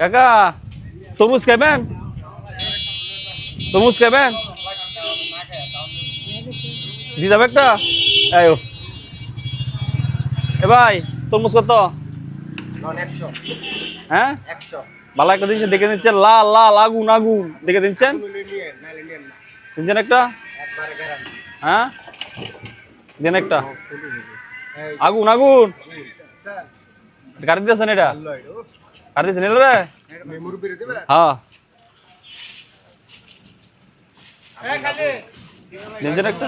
কাকা তরমুজ খাবেন? তরমুজ খাবেন? দিয়ে যাবে একটা। আয়ো এ ভাই তরমুজ কত? হ্যাঁ? ভালো একটা জিনিস দেখে দিচ্ছেন লাল লাল আগুন আগুন। দেখে দিচ্ছেন? দিচ্ছেন একটা? হ্যাঁ? দেন একটা। আগুন আগুন। গাড়ি দিয়েছেন এটা? ভালো গাড়ি দিয়েছেন এলো রে। মেমোরি বেরে দেবে হ্যাঁ দিচ্ছেন একটা।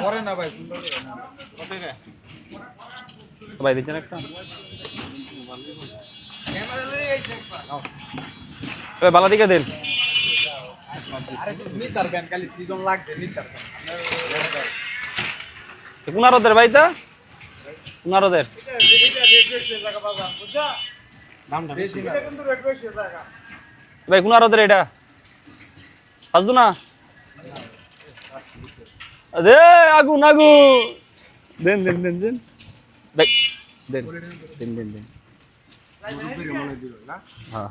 ভাই দিচ্ছেন একটা। এ, বালা দিকে দেন কুনারদের ভাইটা কুনারদের ভাই কুনারদের এটা? আসদু না? দে আগুন আগুন। দেন দেন দেন দেন। ভাই দেন দেন দেন দেন। মেমোরি মনে দিল না হ্যাঁ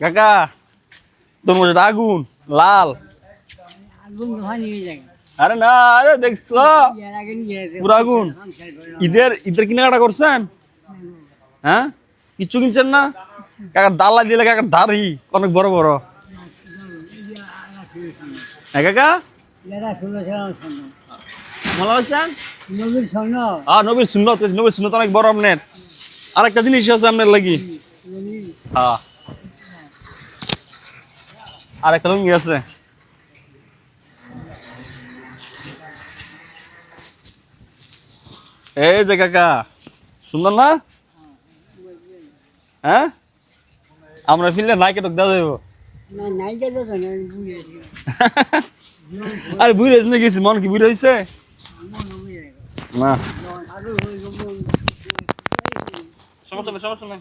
কাকা তোমার আগুন লাল। আরে না আরে দেখছ? পুরো আগুন। ঈদের ঈদের কেনাকাটা করছেন? হ্যাঁ? কিচ্ছু কিনছেন না? কাকার ডালা দিলে কাকার দাড়ি অনেক বড় বড়। হ্যাঁ কাকা? ভালো আছেন? নবীর আর নবীর সুন্নত নবীর অনেক বড় আপনার। আর একটা জিনিস আছে আপনার লাগি। আর একটা লুঙ্গি আছে। এই যে কাকা সুন্দর না? হ্যাঁ? আমরা ফিরলে নাইকে টোক দেওয়া যাব গেলে তো না বুঝে গেছি আরে বুড়ে হয়েছে গেছি মন কি বুড়ে হয়েছে? না। আরও সমস্যা নাই সমস্যা নাই।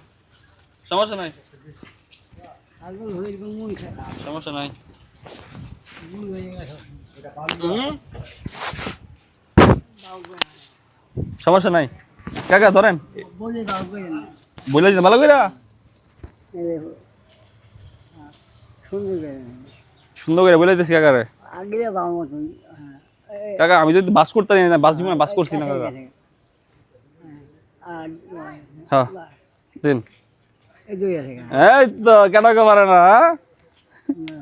সমস্যা নাই? সমস্যা নাই? সমস্যা নাই? কাকা ধরেন। বলে দাও করে না বলে দিতে ভালো করে সুন্দর করে। বলে দিতেছি কাকারে। হ্যাঁ। কাকা আমি যদি বাস করতে পারি না বাস জীবনে বাস করছি না কাকা হ্যাঁ, হ্যাঁ। দিন। এই তো কেন কে পারে না হ্যাঁ?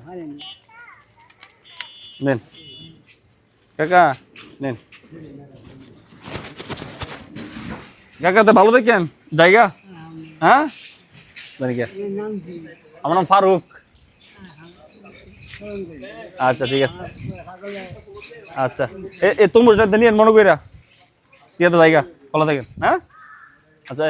হয়নি নেন। কাকা নেন। কাকা তো ভালো দেখেন জায়গা? হ্যাঁ? আমার নাম ফারুক। আচ্ছা ঠিক আছে। আচ্ছা। এ এ তুমি নিয়ে মনে কইরা। ঠিক আছে জায়গা ভালো থাকেন হ্যাঁ? আচ্ছা